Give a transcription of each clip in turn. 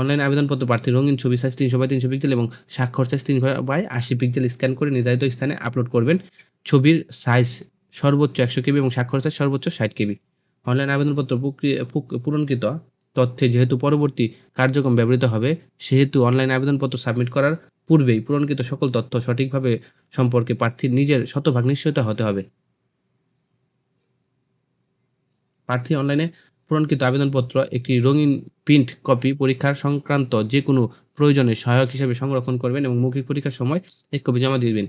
Online আবেদনপত্র প্রার্থী, রঙিন ছবি সাইজ তিনশো বাই তিনশো পিক্সেল এবং স্বাক্ষর সাইজ তিনশো বাই আশি পিক্সেল স্ক্যান করে নির্ধারিত স্থানে আপলোড করবেন ছবির সাইজ সর্বোচ্চ একশো কেবি এবং স্বাক্ষর সাইজ সর্বোচ্চ ষাট কেবি। অনলাইন আবেদনপত্র পূরণকৃত তথ্যে যেহেতু পরবর্তী কার্যক্রম ব্যবহৃত হবে, সেহেতু অনলাইন আবেদনপত্র সাবমিট করার পূর্বেই পূরণকৃত সকল তথ্য সঠিকভাবে সম্পর্কে প্রার্থীর নিজের শতভাগ নিশ্চয়তা হতে হবে। প্রার্থী অনলাইনে পূরণকৃত আবেদনপত্র, একটি রঙিন প্রিন্ট কপি পরীক্ষার সংক্রান্ত যে কোনো প্রয়োজনে সহায়ক হিসেবে সংরক্ষণ করবেন এবং মৌখিক পরীক্ষার সময় এক কপি জমা দিবেন।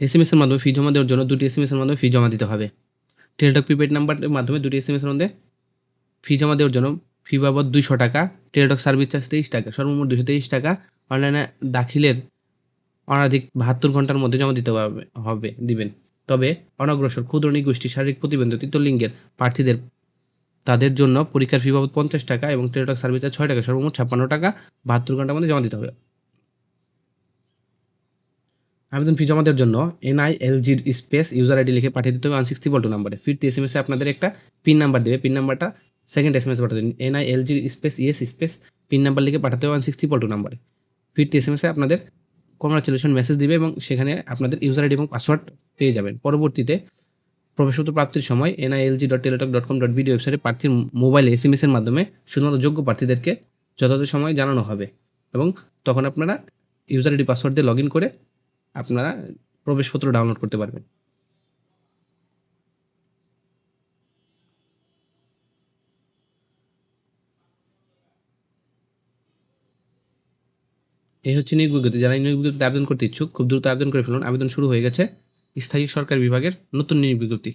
এস এম এর মাধ্যমে ফি জমা দেওয়ার জন্য দুটি এস এম এর মাধ্যমে ফি জমা দিতে হবে। টেলিটক প্রিপেড নাম্বারের মাধ্যমে দুটি এস এম এর মধ্যে ফি জমা দেওয়ার জন্য ফি বাবদ দুইশো টাকা টেলিটক সার্ভিস চার্জ তেইশ টাকা, সর্বমোট দুশো তেইশ টাকা অনলাইনে দাখিলের অনাধিক বাহাত্তর ঘণ্টার মধ্যে জমা দিতে হবে, দিবেন। তবে অনগ্রসর ক্ষুদ্র নিগোষ্ঠী শারীরিক প্রতিবন্ধী লিঙ্গের প্রার্থীদের, তাদের জন্য পরীক্ষার ফি বাবদ পঞ্চাশ টাকা এবং টেলিটক সার্ভিস চার্জ ছয় টাকা, সর্বমোট ছাপ্পান্ন টাকা, বাহাত্তর ঘণ্টার মধ্যে জমা দিতে হবে। আবেদন ফি জমা দেওয়ার জন্য এনআইএলজির স্পেস ইউজার আইডি লিখে পাঠিয়ে দিতে হবে ওয়ান সিক্সটি টু নাম্বারে। ফিরতি এস এম এসে আপনাদের একটা পিন নাম্বার দেবে, পিন নাম্বারটা সেকেন্ড এস এম এস পাঠাতে এনআইএলজির space ES space pin number লিখে পাঠাতে হবে ওয়ান সিক্সটি টু নাম্বারে। ফিরতি এস এম এসে আপনাদের কংগ্রাচুলেশন মেসেজ দিবে এবং সেখানে আপনাদের ইউজার আইডি এবং পাসওয়ার্ড পেয়ে যাবেন। পরবর্তীতে প্রবেশপত্র প্রাপ্তির সময় NILG dot Teletalk dot com dot video ওয়েবসাইটে প্রার্থীর মোবাইল এস এম এর মাধ্যমে শুধুমাত্র যোগ্য প্রার্থীদেরকে যথাযথ সময় জানানো হবে এবং তখন আপনারা ইউজার আইডি পাসওয়ার্ড দিয়ে লগ ইন করে আপনারা প্রবেশপত্র ডাউনলোড করতে পারবেন। এই হচ্ছে নিয়োগ বিজ্ঞপ্তি। যারা নিয়োগ বিজ্ঞপ্তিতে আবেদন করতে ইচ্ছুক, খুব দ্রুত আবেদন করে ফেলুন। আবেদন শুরু হয়ে গেছে। স্থায়ী সরকার বিভাগের নতুন নিয়োগ বিজ্ঞপ্তি।